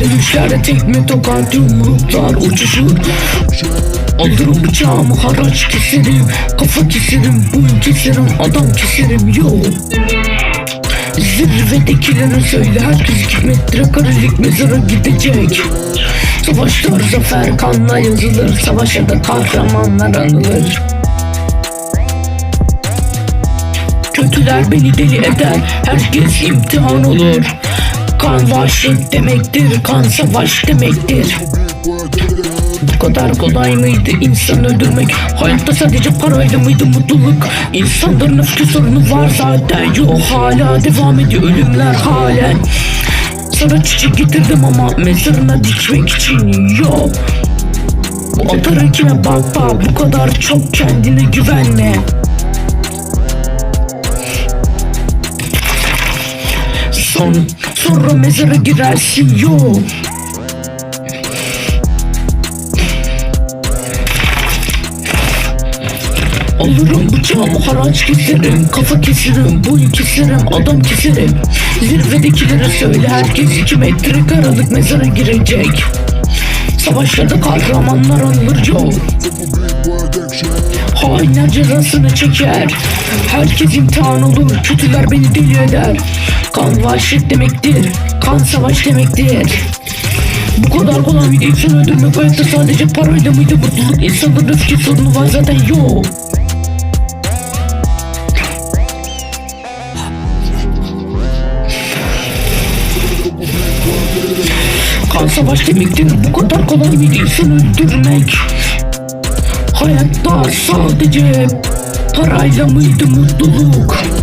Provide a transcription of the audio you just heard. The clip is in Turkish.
Dövüşlerde tekme tokat yumruklar uçuşur. Alırım bıçağımı haraç keserim Kafa keserim, boyun keserim, adam keserim yo. Zirvedekilere söyle herkes iki metre karelik mezara gidecek. Savaşlar zafer kanla yazılır Savaşa da kahramanlar anılır Kötüler beni deli eder. Herkes imtihan olur. Kan vahşet demektir. Kan savaş demektir. Bu kadar kolay mıydı insan öldürmek? Hayatta sadece parayla mıydı mutluluk? İnsanların öfke sorunu var zaten. Yok hala devam ediyor. Ölümler halen. Sana çiçek getirdim ama mezarına dikmek için yok. Bu atarınkine bak bak. Bu kadar çok kendine güvenme Son, sonra mezara girersin yok Alırım bıçağımı haraç keserim Kafa keserim, boyun keserim, adam keserim Zirvedekilere söyle herkes iki metre karalık mezara girecek. Savaşlarda kahramanlar anılır yol. Hainler cezasını çeker. Herkes imtihan olur Kötüler beni deli eder Kan vahşet demektir. Kan savaş demektir. Bu kadar kolay mıydı insan öldürmek hayatta sadece parayla mıydı? Mutluluk insanların öfke sorunu var zaten yok. Kan savaş demektir. Bu kadar kolay mıydı insan öldürmek Hayatta sadece parayla mıydı? Mutluluk